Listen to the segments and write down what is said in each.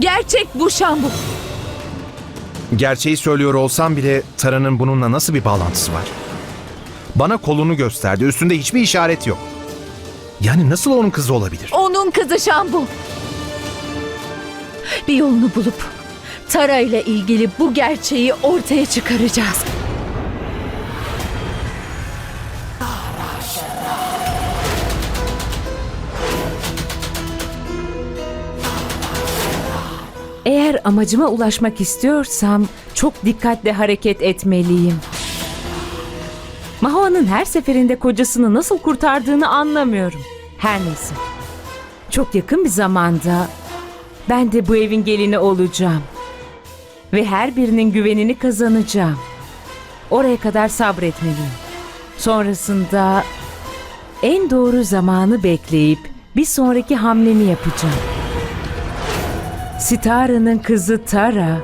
Gerçek bu Şambu. Gerçeği söylüyor olsam bile Tara'nın bununla nasıl bir bağlantısı var? Bana kolunu gösterdi. Üstünde hiçbir işaret yok. Yani nasıl onun kızı olabilir? Onun kızı Şambu. Bir yolunu bulup Tara ile ilgili bu gerçeği ortaya çıkaracağız. Eğer amacıma ulaşmak istiyorsam çok dikkatli hareket etmeliyim. Mahoa'nın her seferinde kocasını nasıl kurtardığını anlamıyorum. Her neyse. Çok yakın bir zamanda ben de bu evin gelini olacağım. Ve her birinin güvenini kazanacağım. Oraya kadar sabretmeliyim. Sonrasında en doğru zamanı bekleyip bir sonraki hamlemi yapacağım. Sitara'nın kızı Tara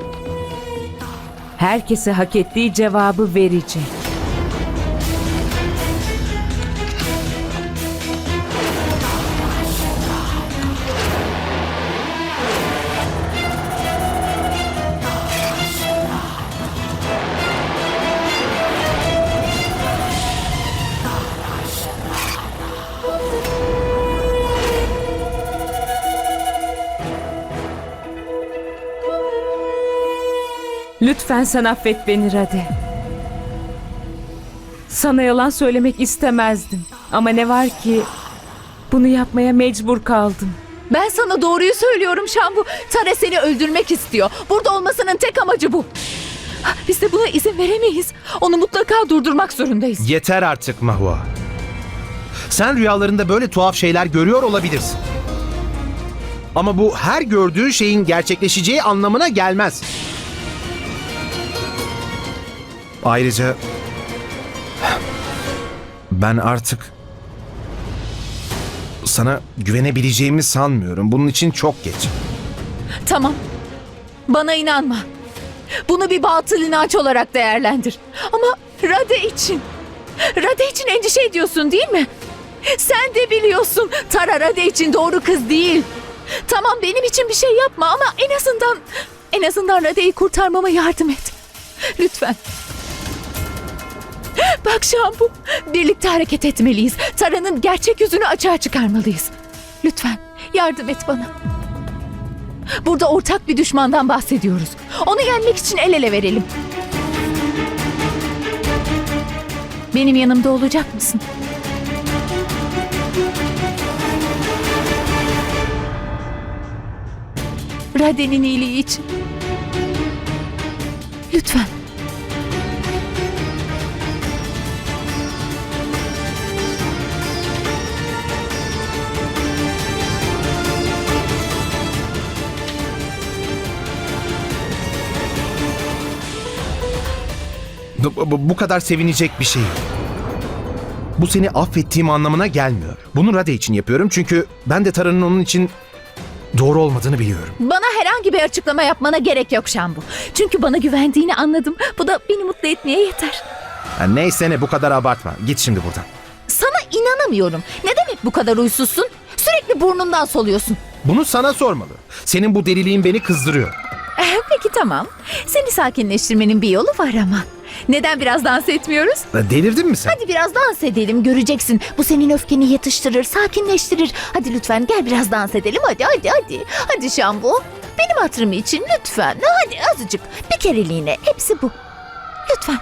herkese hak ettiği cevabı verecek. Lütfen sen affet beni Rade. Sana yalan söylemek istemezdim. Ama ne var ki bunu yapmaya mecbur kaldım. Ben sana doğruyu söylüyorum Şambu. Tara seni öldürmek istiyor. Burada olmasının tek amacı bu. Biz de buna izin veremeyiz. Onu mutlaka durdurmak zorundayız. Yeter artık Mahua. Sen rüyalarında böyle tuhaf şeyler görüyor olabilirsin. Ama bu her gördüğün şeyin gerçekleşeceği anlamına gelmez. Ayrıca ben artık sana güvenebileceğimi sanmıyorum. Bunun için çok geç. Tamam. Bana inanma. Bunu bir batıl inanç olarak değerlendir. Ama Rade için. Rade için endişe ediyorsun değil mi? Sen de biliyorsun Tara Rade için doğru kız değil. Tamam benim için bir şey yapma ama en azından en azından Rade'yi kurtarmama yardım et. Lütfen. Bak Şambu, birlikte hareket etmeliyiz. Tara'nın gerçek yüzünü açığa çıkarmalıyız. Lütfen yardım et bana. Burada ortak bir düşmandan bahsediyoruz. Onu yenmek için el ele verelim. Benim yanımda olacak mısın? Raden'in iyiliği için. Lütfen. Bu, kadar sevinecek bir şey yok. Bu seni affettiğim anlamına gelmiyor. Bunu Rade için yapıyorum çünkü ben de Tara'nın onun için doğru olmadığını biliyorum. Bana herhangi bir açıklama yapmana gerek yok Şambu. Çünkü bana güvendiğini anladım. Bu da beni mutlu etmeye yeter. Ha, neyse ne bu kadar abartma. Git şimdi buradan. Sana inanamıyorum. Neden hep bu kadar uysuzsun? Sürekli burnumdan soluyorsun. Bunu sana sormalı. Senin bu deliliğin beni kızdırıyor. Eh, Peki tamam. Seni sakinleştirmenin bir yolu var ama. Neden biraz dans etmiyoruz? Delirdin mi sen? Hadi biraz dans edelim göreceksin. Bu senin öfkeni yatıştırır, sakinleştirir. Hadi lütfen gel biraz dans edelim. Hadi hadi hadi. Hadi Şambu. Benim hatırım için lütfen. Hadi azıcık. Bir kereliğine. Hepsi bu. Lütfen.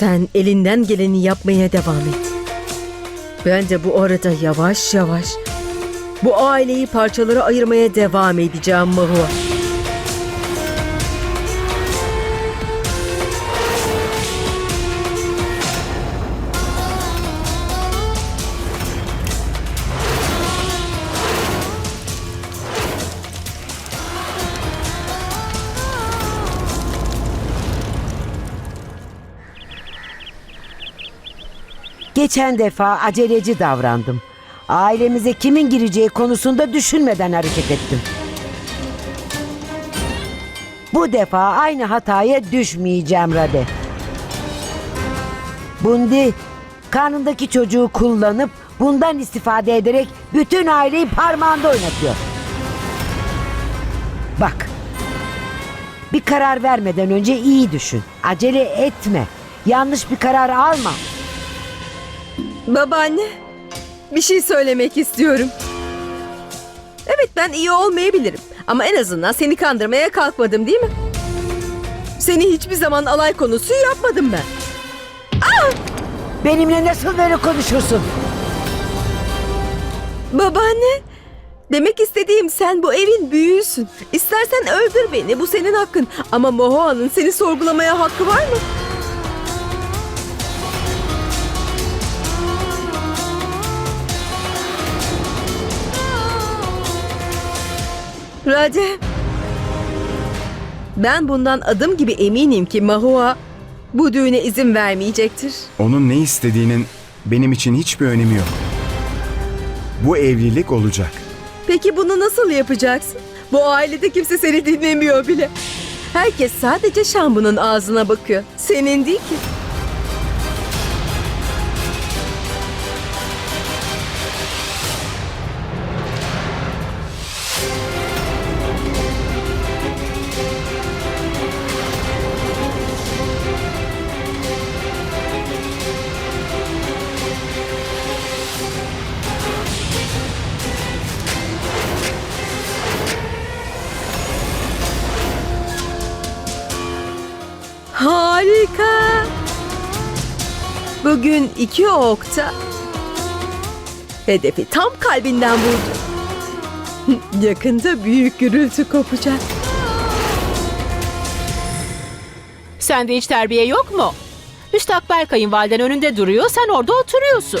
Sen elinden geleni yapmaya devam et. Ben de bu arada yavaş yavaş bu aileyi parçalara ayırmaya devam edeceğim Mahua. Geçen defa aceleci davrandım. Ailemize kimin gireceği konusunda düşünmeden hareket ettim. Bu defa aynı hataya düşmeyeceğim Rade. Bundi karnındaki çocuğu kullanıp bundan istifade ederek bütün aileyi parmağında oynatıyor. Bak. Bir karar vermeden önce iyi düşün. Acele etme. Yanlış bir karar alma. Babaanne, bir şey söylemek istiyorum. Evet ben iyi olmayabilirim ama en azından seni kandırmaya kalkmadım değil mi? Seni hiçbir zaman alay konusu yapmadım ben. Benimle nasıl böyle konuşursun? Babaanne, demek istediğim sen bu evin büyüğüsün. İstersen öldür beni, bu senin hakkın. Ama Mohoa'nın seni sorgulamaya hakkı var mı? Rade, ben bundan adım gibi eminim ki Mahua bu düğüne izin vermeyecektir. Onun ne istediğinin benim için hiçbir önemi yok. Bu evlilik olacak. Peki bunu nasıl yapacaksın? Bu ailede kimse seni dinlemiyor bile. Herkes sadece Şambu'nun ağzına bakıyor. Senin değil ki. Harika. Bugün iki okta hedefi tam kalbinden vurdu. Yakında büyük gürültü kopacak. Sende hiç terbiye yok mu? Müstakbel kayınvaliden önünde duruyor, sen orada oturuyorsun.